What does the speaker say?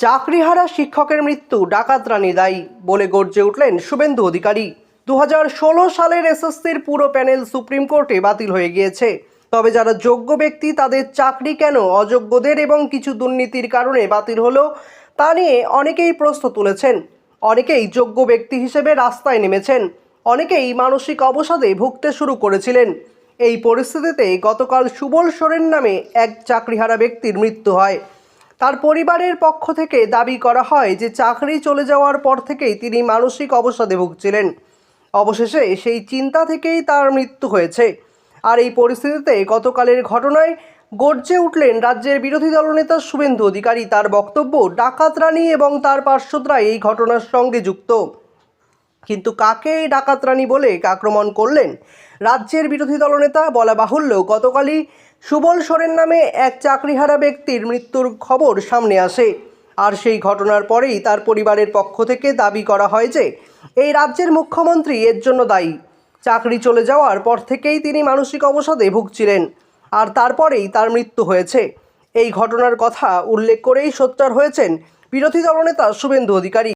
চাকরিহারা শিক্ষকের মৃত্যু ডাকাতরানি দায়ী বলে গর্জে উঠলেন শুভেন্দু অধিকারী। দু হাজার ষোলো সালের এসএসসির পুরো প্যানেল সুপ্রিম কোর্টে বাতিল হয়ে গিয়েছে। তবে যারা যোগ্য ব্যক্তি, তাদের চাকরি কেন অযোগ্যদের এবং কিছু দুর্নীতির কারণে বাতিল হলো, তা নিয়ে অনেকেই প্রশ্ন তুলেছেন। অনেকেই যোগ্য ব্যক্তি হিসেবে রাস্তায় নেমেছেন। অনেকেই মানসিক অবসাদে ভুগতে শুরু করেছিলেন। এই পরিস্থিতিতে গতকাল সুবল সোরেন নামে এক চাকরিহারা ব্যক্তির মৃত্যু হয়। তার পরিবারের পক্ষ থেকে দাবি করা হয় যে চাকরি চলে যাওয়ার পর থেকেই তিনি মানসিক অবসাদে ভুগছিলেন। অবশেষে সেই চিন্তা থেকেই তার মৃত্যু হয়েছে। আর এই পরিস্থিতিতে গতকালের ঘটনায় গর্জে উঠলেন রাজ্যের বিরোধী দলনেতা শুভেন্দু অধিকারী। তার বক্তব্য, ডাকাত রানী এবং তার পার্শ্বদরা এই ঘটনার সঙ্গে যুক্ত। কিন্তু কাকে এই ডাকাতরানি বলে আক্রমণ করলেন? রাজ্যের বিরোধী দলনেতা বলা বাহুল্য, গতকালই সুবল সোরেন নামে এক চাকরিহারা ব্যক্তির মৃত্যুর খবর সামনে আসে। আর সেই ঘটনার পরেই তার পরিবারের পক্ষ থেকে দাবি করা হয় যে, এই রাজ্যের মুখ্যমন্ত্রী এর জন্য দায়ী। চাকরি চলে যাওয়ার পর থেকেই তিনি মানসিক অবসাদে ভুগছিলেন, আর তারপরেই তার মৃত্যু হয়েছে। এই ঘটনার কথা উল্লেখ করেই সোচ্চার হয়েছেন বিরোধী দলনেতা শুভেন্দু অধিকারী।